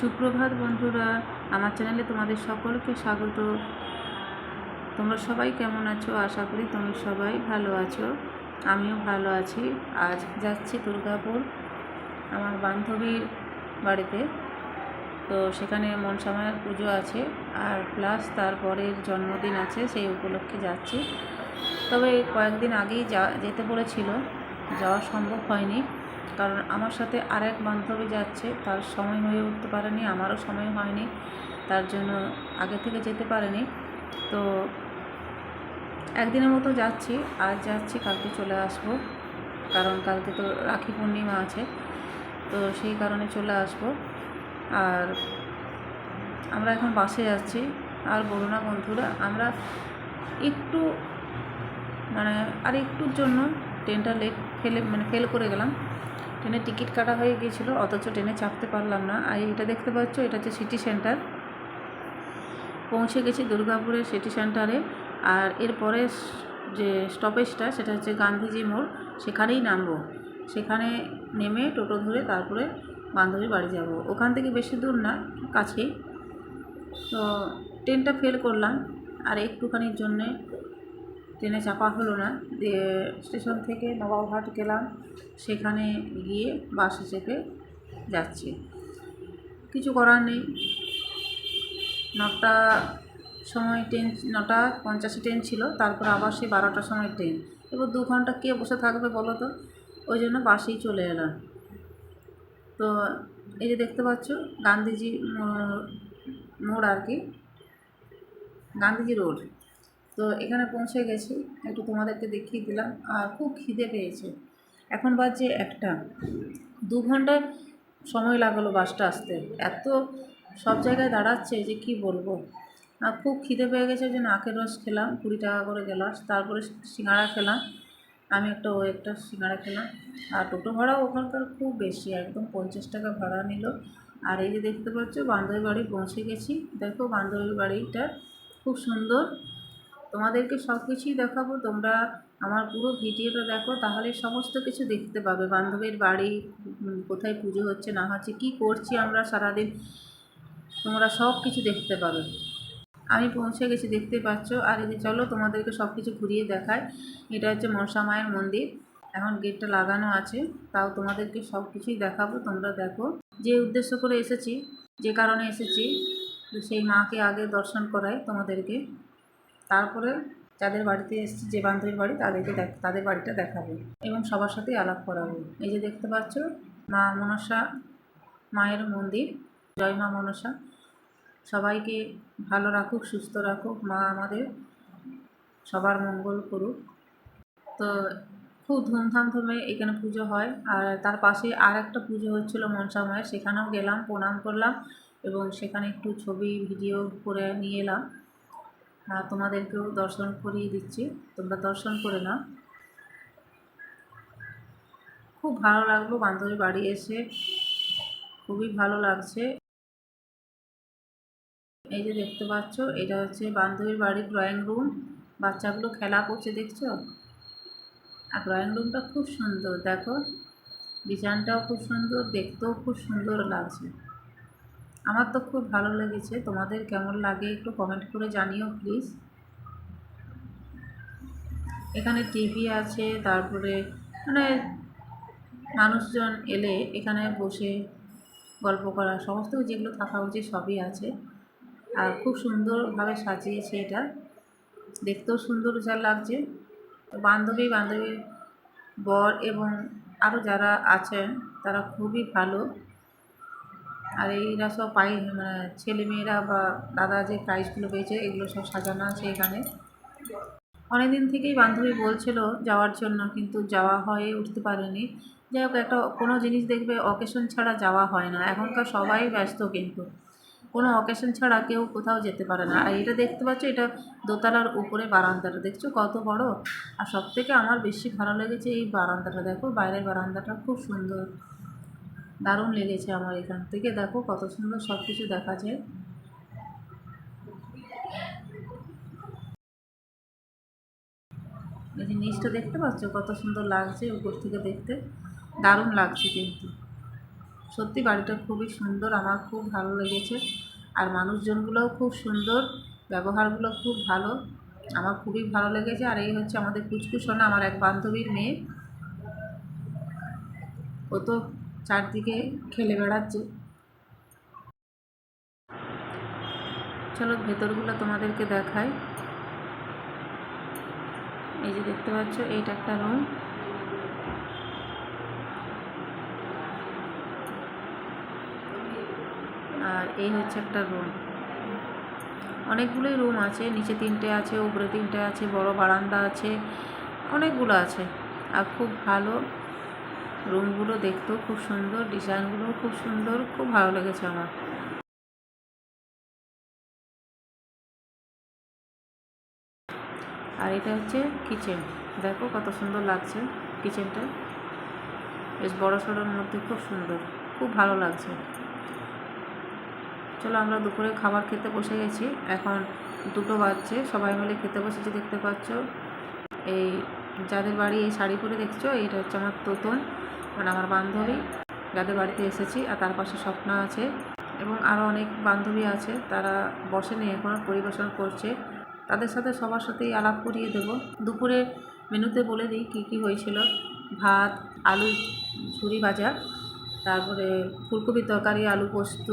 সুপ্রভাত বন্ধুরা, আমার চ্যানেলে তোমাদের সকলকে স্বাগত। তোমরা সবাই কেমন আছো? আশা করি তুমি সবাই ভালো আছো। আমিও ভালো আছি। আজ যাচ্ছি দুর্গাপুর আমার বান্ধবীর বাড়িতে। তো সেখানে মনসামায়ের পুজো আছে আর প্লাস তারপরের জন্মদিন আছে, সেই উপলক্ষে যাচ্ছি। তবে কয়েকদিন আগেই যা, যেতে বলেছিল, যাওয়া সম্ভব হয়নি। কারণ আমার সাথে আরেক বান্ধবী যাচ্ছে, তার সময় হয়ে উঠতে পারেনি, আমারও সময় হয়নি, তার জন্য আগে থেকে যেতে পারেনি। তো একদিনের মতো যাচ্ছি, আজ যাচ্ছি, কালকে চলে আসব, কারণ কালকে তো রাখি পূর্ণিমা আছে, তো সেই কারণে চলে আসব। আর আমরা এখন বাসে যাচ্ছি, আর বলো না বন্ধুরা, আমরা একটু মানে আর একটুর জন্য ট্রেনটা লেট ফেলে মানে ফেল করে গেলাম। ট্রেনের টিকিট কাটা হয়ে গিয়েছিল, অথচ ট্রেনে চাপতে পারলাম না। আর এটা দেখতে পাচ্ছ, এটা হচ্ছে সিটি সেন্টার। পৌঁছে গেছি দুর্গাপুরের সিটি সেন্টারে। আর এরপরে যে স্টপেজটা, সেটা হচ্ছে গান্ধীজি মোড়, সেখানেই নামবো। সেখানে নেমে টোটো ধরে তারপরে বান্ধবীর বাড়ি যাব। ওখান থেকে বেশি দূর না, কাছেই। তো ট্রেনটা ফেল করলাম, আর একটুখানির জন্যে ট্রেনে চাপা হলো না। দিয়ে স্টেশন থেকে নবাবহাট গেলাম। সেখানে গিয়ে বাসে চেপে যাচ্ছি। কিছু করার নেই। নটা সময় ট্রেন, নটা পঞ্চাশে ট্রেন ছিল। তারপর আবার সেই বারোটার সময় ট্রেন। এবার দু ঘণ্টা কে বসে থাকবে বলো তো? ওই জন্য বাসেই চলে এলাম। তো এই যে দেখতে পাচ্ছ, গান্ধীজি মোড় আর কি। গান্ধীজি রোড। তো এখানে পৌঁছে গেছি, একটু তোমাদেরকে দেখিয়ে দিলাম। আর খুব খিদে পেয়েছে। এখন বাজছে একটা। দু ঘণ্টা সময় লাগল বাসটা আসতে। এত সব জায়গায় দাঁড়াচ্ছে যে কি বলব? আর খুব খিদে পেয়ে গেছে যে আখের রস খেলাম, কুড়ি টাকা করে গেলাম তারপরে সিঙ্গাড়া খেলাম। আমি একটা, ও একটা সিঙ্গাড়া খেলাম। আর টোটো ভাড়াও ওখানকার খুব বেশি, একদম পঞ্চাশ টাকা ভাড়া নিল। আর এই যে দেখতে পাচ্ছ, বান্ধবীর বাড়ি পৌঁছে গেছি। দেখো বান্ধবীর বাড়িটা খুব সুন্দর। তোমাদেরকে সব কিছুই দেখাবো, তোমরা আমার পুরো ভিডিওটা দেখো, তাহলে সমস্ত কিছু দেখতে পাবে। বান্ধবীর বাড়ি কোথায় পুজো হচ্ছে, না হচ্ছে, কি করছি আমরা সারাদিন, তোমরা সব কিছু দেখতে পাবে। আমি পৌঁছে গেছি দেখতে পাচ্ছ। আর এই চলো, তোমাদেরকে সব কিছু ঘুরিয়ে দেখায় এটা হচ্ছে মনসা মায়ের মন্দির। এখন গেটটা লাগানো আছে, তাও তোমাদেরকে সব কিছুই দেখাবো, তোমরা দেখো। যে উদ্দেশ্য করে এসেছি, যে কারণে এসেছি সেই মাকে আগে দর্শন করায় তোমাদেরকে। তারপরে যাদের বাড়িতে এসেছি, যে বান্ধবীর বাড়ি, তাদেরকে দেখ, তাদের বাড়িটা দেখাবো এবং সবার সাথেই আলাপ করাবো। এই যে দেখতে পাচ্ছ, মা মনসা, মায়ের মন্দির। জয় মা মনসা। সবাইকে ভালো রাখুক, সুস্থ রাখুক, মা আমাদের সবার মঙ্গল করুক। তো খুব ধুমধাম ধুমে এখানে পুজো হয়। আর তার পাশে আর একটা পুজো হচ্ছিল মনসা মায়ের। সেখানেও গেলাম, প্রণাম করলাম এবং সেখানে একটু ছবি, ভিডিও করে নিয়ে এলাম। তোমাদেরকেও দর্শন করিয়ে দিচ্ছি। তোমরা দর্শন করে নাও। খুব ভালো লাগল বান্ধবী বাড়ি এসে। খুবই ভালো লাগছে। এই যে দেখতে পাচ্ছ, এটা হচ্ছে বান্ধবীর বাড়ির ড্রয়িং রুম বাচ্চাগুলো খেলা করছে, দেখছ? আর ড্রয়িং রুমটা খুব সুন্দর, দেখো। ডিজাইনটাও খুব সুন্দর, দেখতেও খুব সুন্দর লাগছে। আমার তো খুব ভালো লেগেছে। তোমাদের কেমন লাগে একটু কমেন্ট করে জানিও প্লিজ এখানে টিভি আছে, তারপরে মানে মানুষজন এলে এখানে বসে গল্প করা, সমস্ত যেগুলো থাকা উচিত সবই আছে। আর খুব সুন্দরভাবে সাজিয়েছে এটা। দেখতেও সুন্দর যা লাগছে। বান্ধবী, বান্ধবীর বর এবং আরও যারা আছেন, তারা খুবই ভালো। আর এইরা সব পাই মানে ছেলেমেয়েরা বা দাদা যে প্রাইজগুলো পেয়েছে, এগুলো সব সাজানো আছে এখানে। অনেক দিন থেকেই বান্ধবী বলছিল যাওয়ার জন্য, কিন্তু যাওয়া হয়ে উঠতে পারেনি। যাই হোক, একটা কোনো জিনিস দেখবে অকেশন ছাড়া যাওয়া হয় না। এখনকার সবাই ব্যস্ত কিন্তু। কোনো অকেশন ছাড়া কেউ কোথাও যেতে পারে না। আর এটা দেখতে পাচ্ছ, এটা দোতলার উপরে বারান্দাটা। দেখছ কত বড়? আর সব থেকে আমার বেশি ভালো লেগেছে এই বারান্দাটা। দেখো, বাইরের বারান্দাটা খুব সুন্দর। দারুণ লেগেছে আমার এখান থেকে। দেখো কত সুন্দর সব কিছু দেখা যায়। এই যে নিচটা দেখতে পাচ্ছ? কত সুন্দর লাগছে উপর থেকে দেখতে। দারুণ লাগছে কিন্তু। সত্যি বাড়িটা খুবই সুন্দর, আমার খুব ভালো লেগেছে। আর মানুষজনগুলোও খুব সুন্দর, ব্যবহারগুলো খুব ভালো। আমার খুবই ভালো লেগেছে। আর এই হচ্ছে আমাদের কুচকুসোনা আমার এক বান্ধবীর মেয়ে। ও তো চারদিকে খেলে বেড়াচ্ছে। চলো ভেতরগুলো তোমাদেরকে দেখাই। এই যে দেখতে পাচ্ছ, এইটা একটা রুম আর এই হচ্ছে একটা রুম অনেকগুলোই রুম আছে, নিচে তিনটে আছে, উপরে তিনটে আছে, বড় বারান্দা আছে, অনেকগুলো আছে। আর খুব ভালো রুমগুলো দেখতেও খুব সুন্দর, ডিজাইনগুলোও খুব সুন্দর, খুব ভালো লেগেছে আমার। আর এটা হচ্ছে কিচেন দেখো কত সুন্দর লাগছে কিচেনটা বেশ বড় সড়োর মধ্যে খুব সুন্দর, খুব ভালো লাগছে। চলো আমরা দুপুরে খাবার খেতে বসে গেছি। এখন দুটো বাজছে, সবাই মিলে খেতে বসেছি, দেখতে পাচ্ছ। এই যাদের বাড়ি এই শাড়ি পরে দেখছ এটা হচ্ছে আমার তোতন। মানে আমার বান্ধবী, যাদের বাড়িতে এসেছি আর তার পাশে স্বপ্না আছে এবং আরও অনেক বান্ধবী আছে, তারা বসেনি এখনও পরিবেশন করছে। তাদের সাথে সবার সাথেই আলাপ করিয়ে দেবো। দুপুরে মেনুতে বলে দিই কী কী হয়েছিল। ভাত, আলু ঝুরি ভাজা, তারপরে ফুলকপির তরকারি, আলু পোস্ত,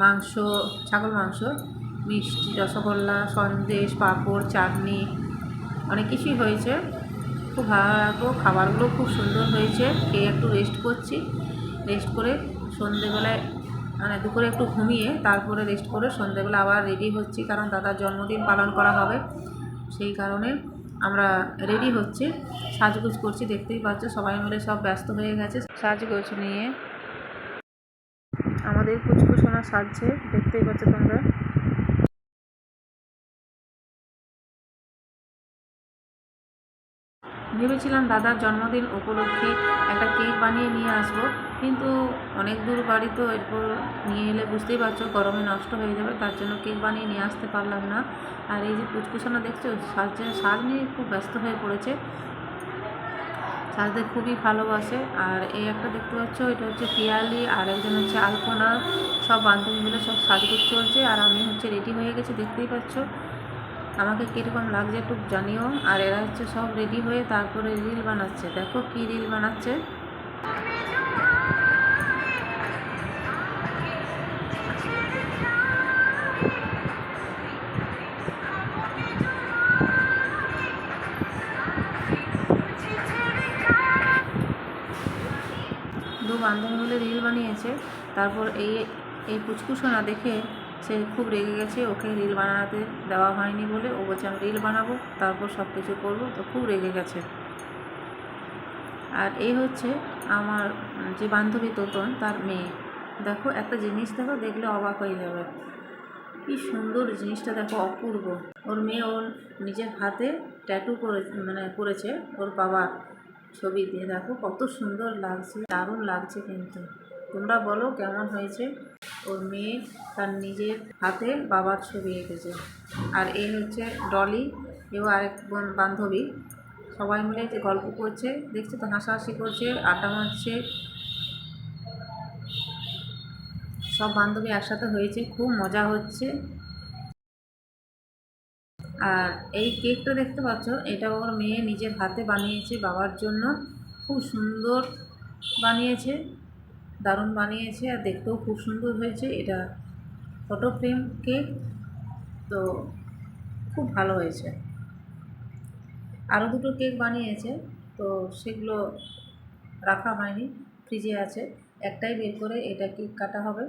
মাংস, ছাগল মাংস, মিষ্টি, রসগোল্লা, সন্দেশ, পাঁপড়, চাটনি, অনেক কিছুই হয়েছে। খুব ভালো লাগল, খাবারগুলো খুব সুন্দর হয়েছে, খেয়ে একটু রেস্ট করছি। রেস্ট করে সন্ধেবেলায় মানে দুপুরে একটু ঘুমিয়ে তারপরে রেস্ট করে সন্ধেবেলা আবার রেডি হচ্ছি, কারণ দাদার জন্মদিন পালন করা হবে। সেই কারণে আমরা রেডি হচ্ছি, সাজগোজ করছি, দেখতেই পাচ্ছ সবাই মিলে সব ব্যস্ত হয়ে গেছে। সাজগোজ নিয়ে আমাদের কুচকুচোনা সাজছে, দেখতেই পাচ্ছ তোমরা। ভেবেছিলাম দাদার জন্মদিন উপলক্ষে একটা কেক বানিয়ে নিয়ে আসব, কিন্তু অনেক দূর বাড়ি তো এরপর নিয়ে এলে বুঝতেই পারছ গরমে নষ্ট হয়ে যাবে, তার জন্য কেক বানিয়ে নিয়ে আসতে পারলাম না। আর এই যে কুচকুচানা দেখছ সাজে সাজ নিয়ে খুব ব্যস্ত হয়ে পড়েছে। সাজতে খুবই ভালোবাসে, আর এই একটা দেখতে পাচ্ছ, এটা হচ্ছে পিয়ালি, আর একজন হচ্ছে আলপনা, সব বান্ধবী মিলে সব সাজগুজ চলছে, আর আমি হচ্ছে রেডি হয়ে গেছি, দেখতেই পাচ্ছ। আমাকে কীরকম লাগছে একটু জানিও। আর এরা হচ্ছে সব রেডি হয়ে তারপরে রিল বানাচ্ছে। দেখো কী রিল বানাচ্ছে। দু বান্ধবী মিলে রিল বানিয়েছে। তারপর এই এই পুচকুসোনা দেখে সে খুব রেগে গেছে, ওকে রিল বানাতে দেওয়া হয়নি বলে। ও বলছে, আমি রিল বানাবো, তারপর সব কিছু করব। তো খুব রেগে গেছে। আর এই হচ্ছে আমার, যে বান্ধবী তোতন, তার মেয়ে। দেখো, একটা জিনিস দেখো, দেখলে অবাক হয়ে যাবে। কি সুন্দর জিনিসটা, দেখো, অপূর্ব। ওর মেয়ে ওর নিজের হাতে ট্যাটু করে মানে করেছে, ওর বাবা ছবি দিয়ে। দেখো, কত সুন্দর লাগছে, দারুণ লাগছে কিন্তু। তোমরা বলো, কেমন হয়েছে? ওর মেয়ে তার নিজের হাতে বাবার ছবি এঁকেছে। আর এই হচ্ছে ডলি, এও আরেক বোন- বান্ধবী। সবাই মিলে যে গল্প করছে, দেখছে তো হাসাহাসি করছে, আড্ডা মারছে। সব বান্ধবী একসাথে হয়েছে, খুব মজা হচ্ছে। আর এই কেকটা দেখতে পাচ্ছ, এটা ওর মেয়ে নিজের হাতে বানিয়েছে বাবার জন্য। খুব সুন্দর বানিয়েছে। দারুণ বানিয়েছে আর দেখতেও খুব সুন্দর হয়েছে। এটা ফটো ফ্রেম কেক তো খুব ভালো হয়েছে। আরও দুটো কেক বানিয়েছে, তো সেগুলো রাখা হয়নি ফ্রিজে আছে। একটাই বের করে এটা কেক কাটা হবে।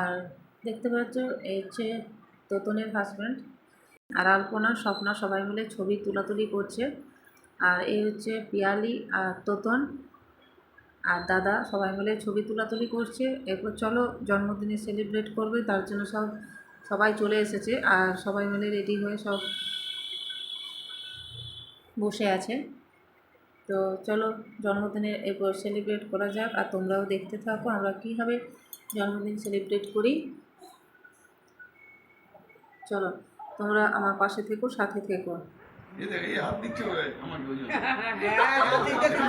আর দেখতে পাচ্ছ, এই হচ্ছে তোতনের হাজব্যান্ড আর আলপনা, স্বপ্না সবাই মিলে ছবি তুলাতুলি করছে। আর এই হচ্ছে পিয়ালি আর তোতন। আর দাদা সবাই মিলে ছবি তুলাতুলি করছে। এরপর চলো, জন্মদিনে সেলিব্রেট করবে, তার জন্য সব, সবাই চলে এসেছে আর সবাই মিলে রেডি হয়ে সব বসে আছে। তো চলো, জন্মদিনে এরপর সেলিব্রেট করা যাক আর তোমরাও দেখতে থাকো আমরা কীভাবে জন্মদিন সেলিব্রেট করি। চলো, তোমরা আমার পাশে থেকো, সাথে থেকো। এই দেখ এই হাত দিচ্ছে আমাকে ওই জন্য। একটু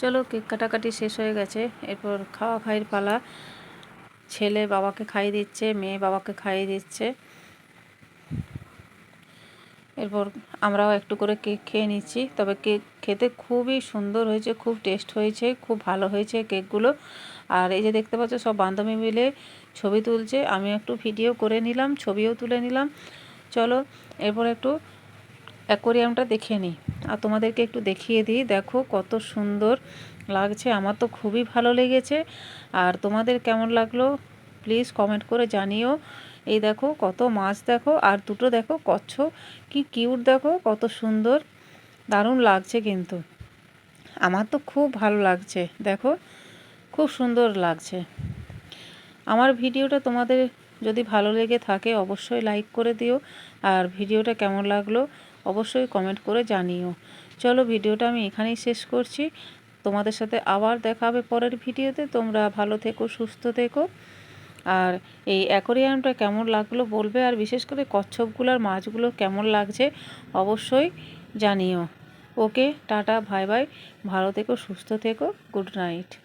চলো, কেক কাটাকাটি শেষ হয়ে গেছে। এরপর খাওয়া খাইয়ের পালা। ছেলে বাবাকে খাইয়ে দিচ্ছে, মেয়ে বাবাকে খাইয়ে দিচ্ছে। এরপর আমরাও একটু করে কেক খেয়ে নিচ্ছি। তবে কেক খেতে খুবই সুন্দর হয়েছে, খুব টেস্ট হয়েছে, খুব ভালো হয়েছে কেকগুলো। আর এই যে দেখতে পাচ্ছ, সব বান্ধবী মিলে ছবি তুলছে। আমি একটু ভিডিও করে নিলাম, ছবিও তুলে নিলাম। চলো, এরপর একটু অ্যাকোরিয়ামটা দেখে নিই। আর তোমাদেরকে একটু দেখিয়ে দিই, দেখো কত সুন্দর লাগছে। আমার তো খুবই ভালো লেগেছে। আর তোমাদের কেমন লাগল, প্লিজ কমেন্ট করে জানিও। এই দেখো কত মাছ দেখো, আর দুটো দেখো কচ্ছপ, কি কিউট দেখো, কত সুন্দর, দারুণ লাগছে কিন্তু। আমার তো খুব ভালো লাগছে, দেখো, খুব সুন্দর লাগছে। আমার ভিডিওটা তোমাদের যদি ভালো লেগে থাকে অবশ্যই লাইক করে দিও, আর ভিডিওটা কেমন লাগল অবশ্যই কমেন্ট করে জানিও। চলো ভিডিওটা আমি এখানেই শেষ করছি। তোমাদের সাথে আবার দেখা হবে পরের ভিডিওতে, তোমরা ভালো থেকো, সুস্থ থেকো। আর এই অ্যাকোরিয়ামটা কেমন লাগল বলবে? আর বিশেষ করে কচ্ছপগুলোর মাছগুলো কেমন লাগছে অবশ্যই জানিও। ওকে, টাটা ভাই ভাই ভালো থেকো, সুস্থ থেকো। Good night.